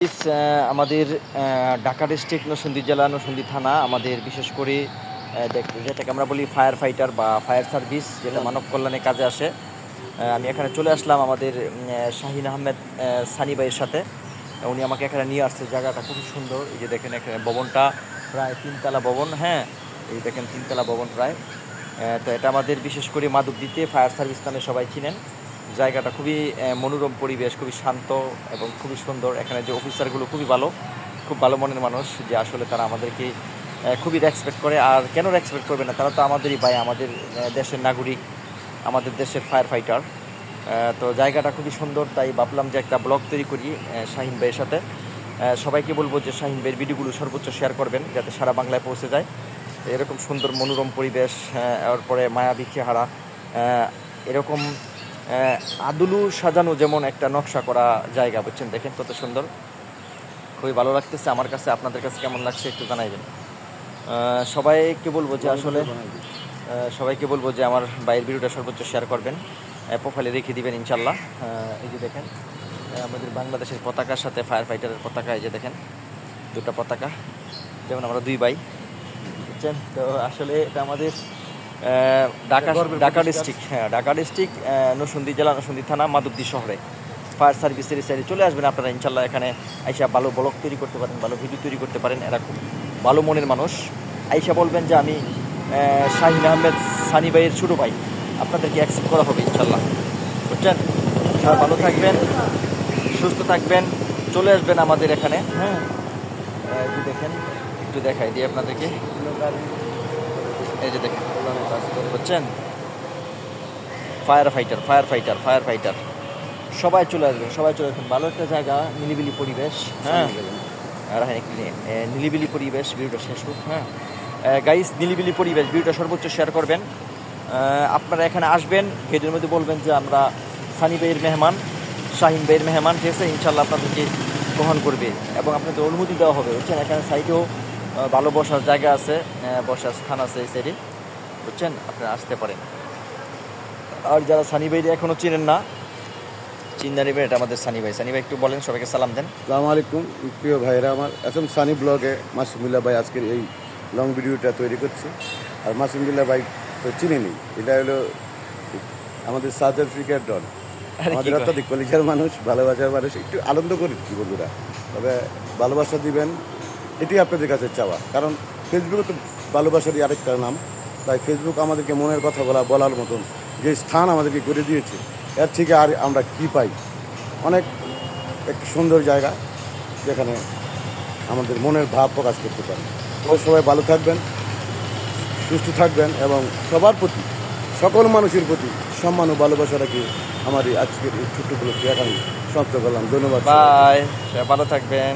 আহ, আমাদের ঢাকা ডিস্ট্রিক্ট নরসিংদী জেলা নরসিংদী থানা আমাদের বিশেষ করে দেখ- যেটাকে আমরা বলি ফায়ার ফাইটার বা ফায়ার সার্ভিস যেটা মানব কল্যাণে কাজে আসে। আমি এখানে চলে আসলাম আমাদের শাহিন আহমেদ আহ, সানি ভাইয়ের সাথে। উনি আমাকে এখানে নিয়ে আসছে। জায়গাটা খুবই সুন্দর। এই যে দেখেন এখানে ভবনটা প্রায় তিনতলা ভবন হ্যাঁ? এই দেখেন তিনতলা ভবন প্রায়। তো এটা আমাদের বিশেষ করে মাধবদীতে ফায়ার সার্ভিস নামে সবাই চিনেন। জায়গাটা খুবই মনোরম পরিবেশ, খুবই শান্ত এবং খুবই সুন্দর। এখানে যে অফিসারগুলো খুবই ভালো, খুব ভালো মনের মানুষ যে আসলে তারা আমাদেরকে খুবই রেসপেক্ট করে। আর কেন রেসপেক্ট করবে না? তারা তো আমাদেরই ভাই, আমাদের দেশের নাগরিক, আমাদের দেশের ফায়ার ফাইটার তো জায়গাটা খুবই সুন্দর, তাই ভাবলাম যে একটা ব্লগ তৈরি করি শাহিন ভাইয়ের সাথে। সবাইকে বলব যে শাহিন ভাইয়ের ভিডিওগুলো সর্বোচ্চ শেয়ার করবেন, যাতে সারা বাংলায় পৌঁছে যায়। এরকম সুন্দর, মনোরম পরিবেশ এরপরে মায়াবী চেহারা এরকম আদুলু সাজানো যেমন একটা নকশা করা জায়গা বুঝছেন? দেখেন কত সুন্দর। খুবই ভালো লাগতেছে আমার কাছে আপনাদের কাছে কেমন লাগছে একটু জানাইবেন। সবাইকে বলব যে আসলে সবাইকে বলব যে আমার বাইরের ভিডিওটা সর্বোচ্চ শেয়ার করবেন প্রোফাইলে রেখে দিবেন ইনশাল্লাহ এই যে দেখেন আমাদের বাংলাদেশের পতাকার সাথে ফায়ার ফাইটারের পতাকা এই যে দেখেন দুটো পতাকা। যেমন আমরা দুই ভাই বুঝছেন? তো আসলে এটা আমাদের ঢাকা ঢাকা ডিস্ট্রিক্ট হ্যাঁ ঢাকা ডিস্ট্রিক্ট নরসিংদী জেলা নরসিংদী থানা মাধবদী শহরে। ফায়ার সার্ভিসের সাইডে চলে আসবেন আপনারা ইনশাল্লাহ এখানে আইসা ভালো ব্লগ তৈরি করতে পারেন ভালো ভিডিও তৈরি করতে পারেন এরা খুব ভালো মনের মানুষ। আইসা বলবেন যে আমি শাহিন আহমেদ সানি ভাইয়ের ছোটো ভাই। আপনাদেরকে অ্যাকসেপ্ট করা হবে ইনশাল্লাহ বুঝছেন? সবাই ভালো থাকবেন সুস্থ থাকবেন চলে আসবেন আমাদের এখানে। হ্যাঁ। একটু দেখেন একটু দেখাই দিই আপনাদেরকে। এই যে দেখেন বুঝছেন? Fire fighter fire fighter fire fighter সবাই চলে আসবে সবাই চলে আসবেন ভালো একটা জায়গা নিলিবিলি পরিবেশ হ্যাঁ? আর হ্যাঁ নিলিবিলি পরিবেশ ভিডিওটা শেষ হোক হ্যাঁ? গাইস নিলিবিলি পরিবেশ ভিডিওটা সর্বোচ্চ শেয়ার করবেন। আপনারা এখানে আসবেন ভিডিওর মধ্যে বলবেন যে আমরা সানি ভাইয়ের মেহমান শাহিন ভাইয়ের মেহমান ঠিক আছে? ইনশাল্লাহ আপনাদেরকে গ্রহণ করবে এবং আপনাদের অনুমতি দেওয়া হবে বুঝছেন? এখানে সাইডেও ভালো বসার জায়গা আছে বসার স্থান আছে এই সাইডে বুঝছেন? আপনারা আসতে পারেন। আর যারা সানি ভাইরে এখনও চিনেন না চিন্তা নেবেন এটা আমাদের সানি ভাই। সানি ভাই একটু বলেন সবাইকে সালাম দেন। সালাম আলাইকুম প্রিয় ভাইরা। আমার এম সানি ব্লগে মাসুমুল্লাহ ভাই আজকের এই লং ভিডিওটা তৈরি করছে। আর মাসুমুল্লাহ ভাই তো চিনেনি। এটা হলো আমাদের সাউথ আফ্রিকার কি আমাদের? অত্যাধিক কলিজার মানুষ ভালোবাসার মানুষ। একটু আনন্দ করি বন্ধুরা তবে ভালোবাসা দিবেন এটি আপনাদের কাছে চাওয়া। কারণ ফেসবুকে তো ভালোবাসারই আরেকটা নাম। তাই ফেসবুক আমাদেরকে মনের কথা বলা, বলার মতন যে স্থান আমাদেরকে করে দিয়েছে, এর থেকে আর আমরা কি পাই? অনেক একটি সুন্দর জায়গা যেখানে আমাদের মনের ভাব প্রকাশ করতে পারি। তো সবাই ভালো থাকবেন, সুস্থ থাকবেন এবং সবার প্রতি, সকল মানুষের প্রতি সম্মান ও ভালোবাসা রাখি আমার এই আজকের এই ছোট্ট উপলক্ষে এখানে সমাপ্ত করলাম। ধন্যবাদ বাই ভালো থাকবেন।